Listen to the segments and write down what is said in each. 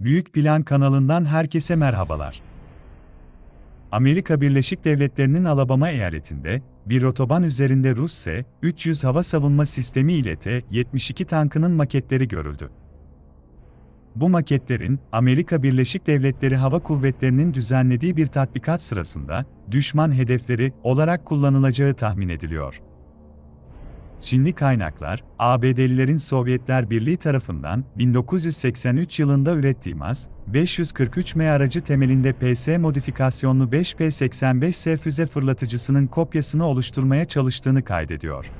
Büyük Plan kanalından herkese merhabalar. Amerika Birleşik Devletleri'nin Alabama eyaletinde bir otoban üzerinde Rus S-300 hava savunma sistemi ile T-72 tankının maketleri görüldü. Bu maketlerin Amerika Birleşik Devletleri Hava Kuvvetleri'nin düzenlediği bir tatbikat sırasında düşman hedefleri olarak kullanılacağı tahmin ediliyor. Çinli kaynaklar, ABD'lilerin Sovyetler Birliği tarafından 1983 yılında ürettiği MAS-543M aracı temelinde PS modifikasyonlu 5P-85S füze fırlatıcısının kopyasını oluşturmaya çalıştığını kaydediyor.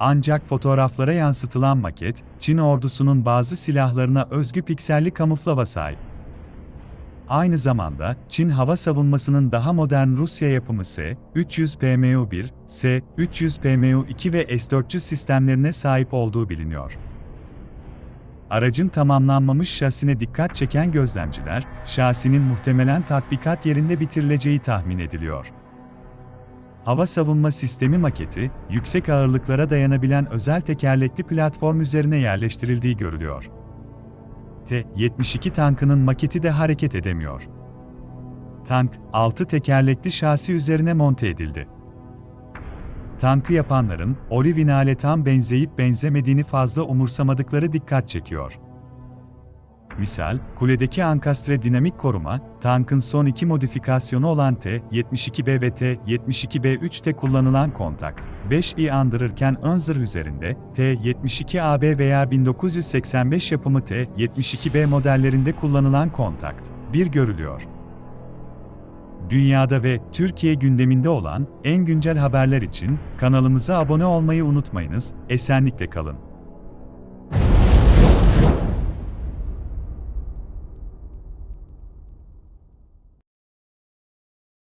Ancak fotoğraflara yansıtılan maket, Çin ordusunun bazı silahlarına özgü pikselli kamuflava sahip. Aynı zamanda, Çin hava savunmasının daha modern Rusya yapımı S-300 PMU-1, S-300 PMU-2 ve S-400 sistemlerine sahip olduğu biliniyor. Aracın tamamlanmamış şasine dikkat çeken gözlemciler, şasinin muhtemelen tatbikat yerinde bitirileceği tahmin ediliyor. Hava savunma sistemi maketi, yüksek ağırlıklara dayanabilen özel tekerlekli platform üzerine yerleştirildiği görülüyor. T-72 tankının maketi de hareket edemiyor. Tank, 6 tekerlekli şasi üzerine monte edildi. Tankı yapanların, Olivinale tam benzeyip benzemediğini fazla umursamadıkları dikkat çekiyor. Misal, kuledeki ankastre dinamik koruma, tankın son iki modifikasyonu olan T-72B ve T-72B3'te kullanılan kontakt, 5i andırırken ön zırh üzerinde, T-72AB veya 1985 yapımı T-72B modellerinde kullanılan kontakt, 1 görülüyor. Dünyada ve Türkiye gündeminde olan en güncel haberler için kanalımıza abone olmayı unutmayınız, esenlikle kalın.